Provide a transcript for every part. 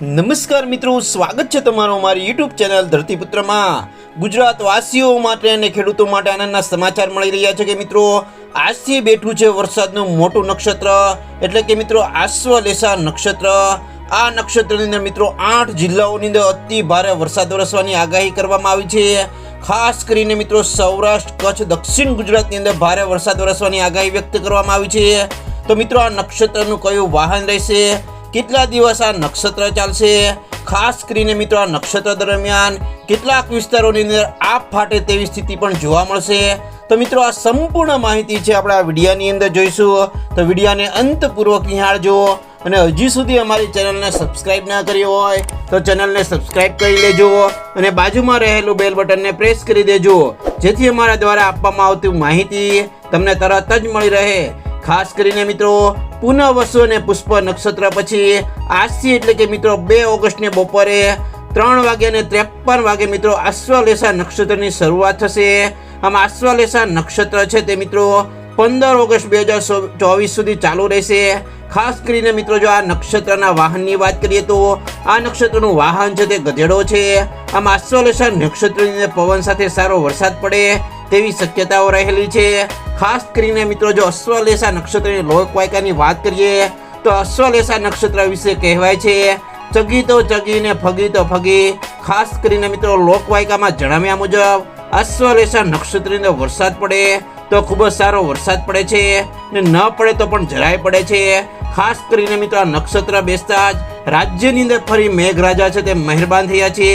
નમસ્કાર મિત્રો, સ્વાગત છે તમારું અમારી યુટ્યુબ ચેનલ ધરતીપુત્રમાં. ગુજરાત વાસીઓ માટે અને ખેડૂતો માટે આનંદના સમાચાર મળી રહ્યા છે કે મિત્રો, આજથી બેઠું છે વરસાદનું મોટું નક્ષત્ર. એટલે કે મિત્રો આશ્વલેસા નક્ષત્ર. આ નક્ષત્રની અંદર મિત્રો, આઠ જિલ્લાઓની અંદર અતિ ભારે વરસાદ વરસવાની આગાહી કરવામાં આવી છે. ખાસ કરીને મિત્રો, સૌરાષ્ટ્ર, કચ્છ, દક્ષિણ ગુજરાતની અંદર ભારે વરસાદ વરસવાની આગાહી વ્યક્ત કરવામાં આવી છે. તો મિત્રો, આ નક્ષત્રનું કયું વાહન રહેશે? કેટલા દિવસ આ નક્ષત્ર ચાલશે? ખાસ કરીને મિત્રો આ નક્ષત્ર દરમિયાન કેટલાક વિસ્તારોની અંદર આપ ફાટે તેવી સ્થિતિ પણ જોવા મળશે. તો મિત્રો આ સંપૂર્ણ માહિતી છે આપણે આ વિડીયાની અંદર જોઈશું. તો વિડીયાને અંતપૂર્વક નિહાળજો અને હજી સુધી અમારી ચેનલને સબસ્ક્રાઇબ ના કરી હોય તો ચેનલને સબસ્ક્રાઇબ કરી લેજો અને બાજુમાં રહેલું બેલ બટનને પ્રેસ કરી દેજો. જેથી અમારા દ્વારા આપવામાં આવતી માહિતી તમને તરત જ મળી રહે. ખાસ કરીને મિત્રો પુનઃવસુ અને પુષ્પ નક્ષત્ર પછી આજથી એટલે કે મિત્રો બે ઓગસ્ટને બપોરે ત્રણ વાગે અને ત્રેપન વાગે મિત્રો આશ્વલેષા નક્ષત્રની શરૂઆત થશે. આમ આશ્વલેષા નક્ષત્ર છે તે મિત્રો પંદર ઓગસ્ટ બે હજાર ચોવીસ સુધી ચાલુ રહેશે. ખાસ કરીને મિત્રો જો આ નક્ષત્રના વાહનની વાત કરીએ તો આ નક્ષત્રનું વાહન છે તે ગધેડો છે. આમ આશ્વલેષા નક્ષત્રની પવન સાથે સારો વરસાદ પડે તેવી શક્યતાઓ રહેલી છે. ખાસ કરીને મિત્રો જો અશ્વલેષા નક્ષત્રની લોકવાયકાની વાત કરીએ, તો અશ્વલેષા નક્ષત્ર વિશે કહેવાય છે ચગી તો ચગી ને ફગી તો ફગી ખાસ કરીને મિત્રો લોકવાયકામાં જણાવ્યા મુજબ, અશ્વલેષા નક્ષત્રની વરસાદ પડે તો ખૂબ જ સારો વરસાદ પડે છે ને ન પડે તો પણ જરાય પડે છે. ખાસ કરીને મિત્રો આ નક્ષત્ર બેસતા જ રાજ્યની અંદર ફરી મેઘરાજા છે તે મહેરબાન થયા છે.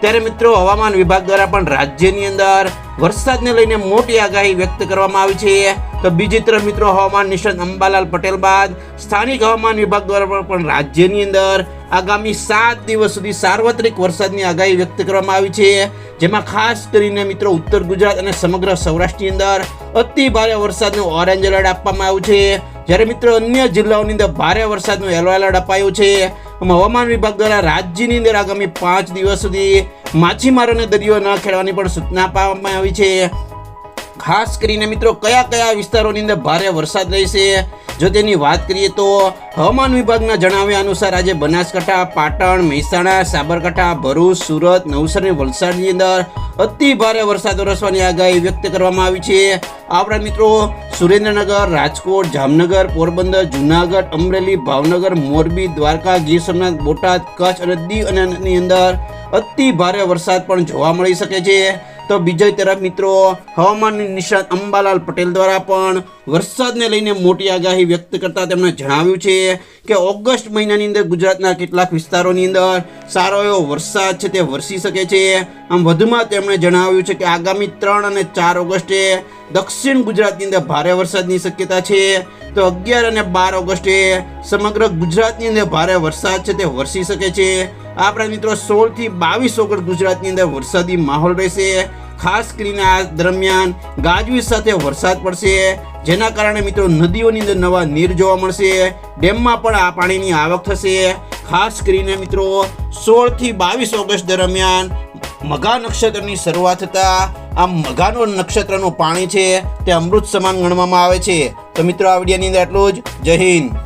ત્યારે મિત્રો હવામાન વિભાગ દ્વારા પણ રાજ્યની અંદર વરસાદને લઈને મોટી આગાહી વ્યક્ત કરવામાં આવી છે. તો બીજી તરફ મિત્રો હવામાન નિષ્ણાત અંબાલાલ પટેલ બાદ સ્થાનિક હવામાન વિભાગ દ્વારા પણ રાજ્યની અંદર આગામી સાત દિવસ સુધી સાર્વત્રિક વરસાદની આગાહી વ્યક્ત કરવામાં આવી છે. જેમાં ખાસ કરીને મિત્રો ઉત્તર ગુજરાત અને સમગ્ર સૌરાષ્ટ્રની અંદર અતિ ભારે વરસાદનું ઓરેન્જ એલર્ટ આપવામાં આવ્યું છે. જ્યારે મિત્રો અન્ય જિલ્લાઓની અંદર ભારે વરસાદનું યલો એલર્ટ અપાયું છે. હવામાન વિભાગ દ્વારા રાજ્યની અંદર આગામી પાંચ દિવસ સુધી માછીમારોને દરિયો ન ખેડવાની પણ સૂચના આપવામાં આવી છે. ખાસ કરીને મિત્રો, કયા કયા વિસ્તારોની અંદર ભારે વરસાદ રહેશે? જો તેની વાત કરીએ તો હવામાન વિભાગના જણાવ્યા અનુસાર આજે બનાસકાંઠા, પાટણ, મહેસાણા, સાબરકાંઠા, ભરૂચ, સુરત, નવસારી અને વલસાડની અંદર અતિ ભારે વરસાદ વરસવાની આગાહી વ્યક્ત કરવામાં આવી છે. આપણા મિત્રો સુરેન્દ્રનગર, રાજકોટ, જામનગર, પોરબંદર, જુનાગઢ, અમરેલી, ભાવનગર, મોરબી, દ્વારકા ગીર સોમનાથ બોટાદ, કચ્છ અને દીવ અને અંદર અતિ ભારે વરસાદ પણ જોવા મળી શકે છે. તો બીજી તરફ મિત્રો, હવામાન નિષ્ણાત અંબાલાલ પટેલ દ્વારા પણ વરસાદને લઈને મોટી આગાહી વ્યક્ત કરતા તેમણે જણાવ્યું છે કે ઓગસ્ટ મહિનાની અંદર ગુજરાતના કેટલાક વિસ્તારોની અંદર સારો એવો વરસાદ છે તે વરસી શકે છે. આમ વધુમાં તેમણે જણાવ્યું છે કે આગામી ત્રણ અને ચાર ઓગસ્ટે દક્ષિણ ગુજરાતની અંદર ભારે વરસાદની શક્યતા છે. તો અગિયાર અને બાર ઓગસ્ટે સમગ્ર ગુજરાતની અંદર ભારે વરસાદ છે તે વરસી શકે છે. આપણા મિત્રો સોળથી બાવીસ ઓગસ્ટ ગુજરાતની અંદર વરસાદી માહોલ રહેશે. ખાસ કરીને આ દરમિયાન ગાજવીજ સાથે વરસાદ પડશે. જેના કારણે મિત્રો નદીઓની અંદર નવા નીર જોવા મળશે. ડેમમાં પણ આ પાણીની આવક થશે. ખાસ કરીને મિત્રો સોળથી બાવીસ ઓગસ્ટ દરમિયાન મઘા નક્ષત્રની શરૂઆત થતાં આ મઘાનો નક્ષત્રનું પાણી છે તે અમૃત સમાન ગણવામાં આવે છે. તો મિત્રો આ વિડીયોની અંદર આટલું જ. જય હિન્દ.